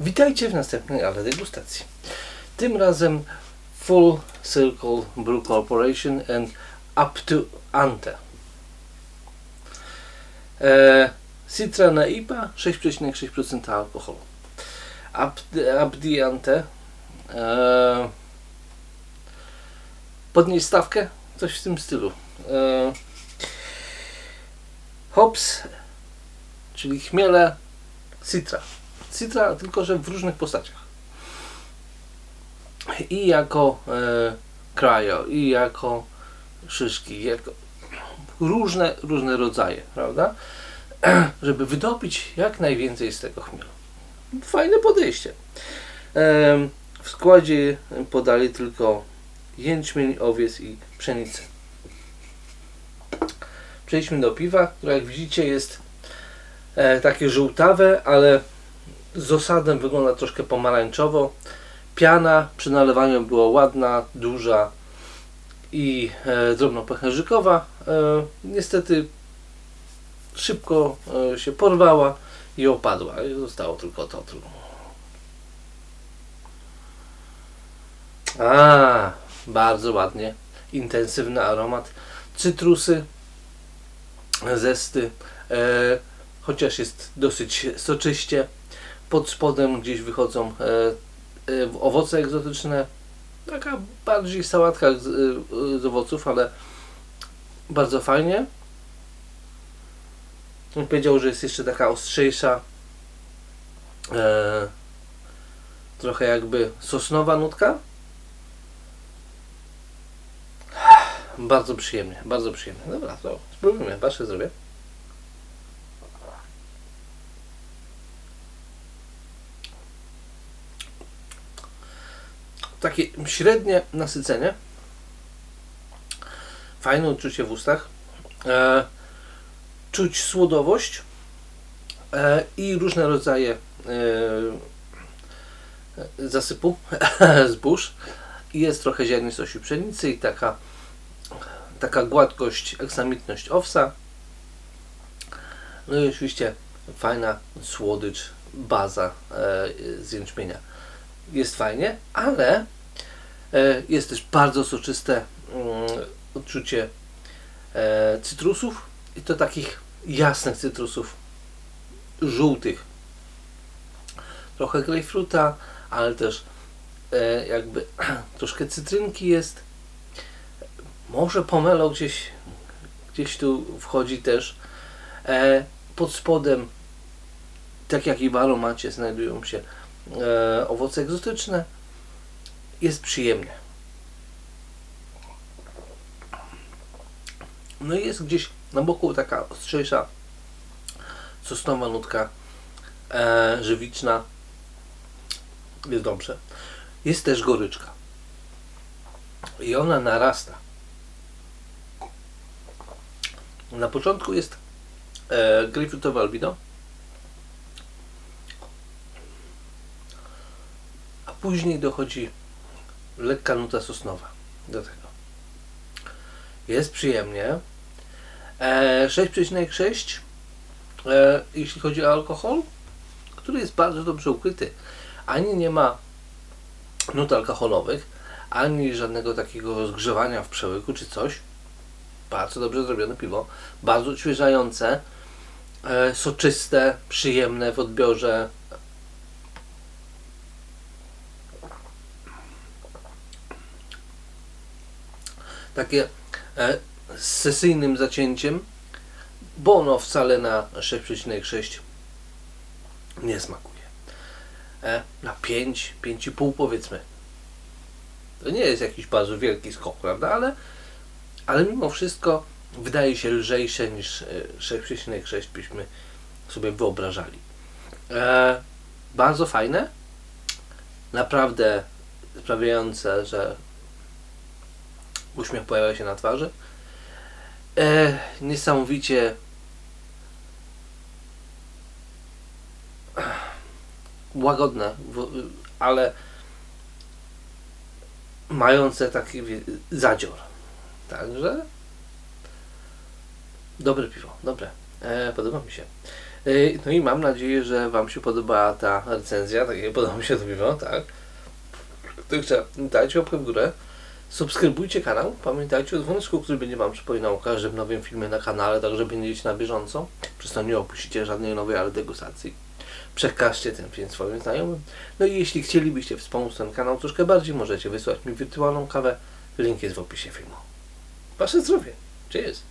Witajcie w następnej ale degustacji. Tym razem Full Circle Brew Corporation and Up to Ante. E, Citra na IPA 6,6% alkoholu. Up, up the Ante. E, podnieść stawkę? Coś w tym stylu. E, hops, czyli chmiele Citra. Citra, tylko że w różnych postaciach. I jako e, cryo, i jako szyszki, jako różne, różne rodzaje, prawda? Żeby wydobyć jak najwięcej z tego chmielu. Fajne podejście. E, w składzie podali tylko jęczmień, owiec i pszenicę. Przejdźmy do piwa, które jak widzicie jest e, takie żółtawe, ale z osadem wygląda troszkę pomarańczowo. Piana przy nalewaniu była ładna, duża i e, drobnopęcherzykowa. E, niestety szybko e, się porwała i opadła. I zostało tylko to. A, bardzo ładnie. Intensywny aromat. Cytrusy, zesty, e, chociaż jest dosyć soczyście. Pod spodem gdzieś wychodzą e, e, owoce egzotyczne. Taka bardziej sałatka z, e, z owoców, ale bardzo fajnie. On powiedział, że jest jeszcze taka ostrzejsza, e, trochę jakby sosnowa nutka. Bardzo przyjemnie, bardzo przyjemnie. Dobra, to spróbujmy, patrzę, zrobię. Takie średnie nasycenie. Fajne uczucie w ustach. E, czuć słodowość e, i różne rodzaje e, zasypu zbóż. I jest trochę ziarnistości pszenicy i taka, taka gładkość, aksamitność owsa. No i oczywiście fajna słodycz, baza e, z jęczmienia. Jest fajnie, ale jest też bardzo soczyste mm, odczucie e, cytrusów i to takich jasnych cytrusów, żółtych. Trochę grejpfruta, ale też e, jakby troszkę cytrynki jest. Może pomelo gdzieś, gdzieś tu wchodzi też. E, pod spodem, tak jak i w aromacie, znajdują się e, owoce egzotyczne. Jest przyjemnie. No i jest gdzieś na boku taka ostrzejsza sosnowa nutka e, żywiczna. Jest dobrze. Jest też goryczka. I ona narasta. Na początku jest e, grejpfrutowe albino. A później dochodzi lekka nuta sosnowa do tego. Jest przyjemnie. E, 6,6 e, jeśli chodzi o alkohol, który jest bardzo dobrze ukryty. Ani nie ma nut alkoholowych, ani żadnego takiego rozgrzewania w przełyku czy coś. Bardzo dobrze zrobione piwo, bardzo odświeżające, e, soczyste, przyjemne w odbiorze. Takie e, z sesyjnym zacięciem, bo ono wcale na 6,6 nie smakuje. E, na 5, 5,5 powiedzmy. To nie jest jakiś bardzo wielki skok, prawda? Ale, ale mimo wszystko wydaje się lżejsze niż 6,6 byśmy sobie wyobrażali. E, bardzo fajne. Naprawdę sprawiające, że uśmiech pojawia się na twarzy. E, niesamowicie łagodne, ale mające taki zadzior. Także dobre piwo, dobre. E, podoba mi się. Yy, No i mam nadzieję, że Wam się podobała ta recenzja, tak podoba mi się to piwo, tak. Także dajcie łapkę w górę, subskrybujcie kanał, pamiętajcie o dzwoneczku, który będzie Wam przypominał o każdym nowym filmie na kanale, tak żeby będziecie na bieżąco. Przez to nie opuścicie żadnej nowej ale degustacji. Przekażcie ten film swoim znajomym. No i jeśli chcielibyście wspomóc ten kanał troszkę bardziej, możecie wysłać mi wirtualną kawę. Link jest w opisie filmu. Wasze zdrowie. Cheers!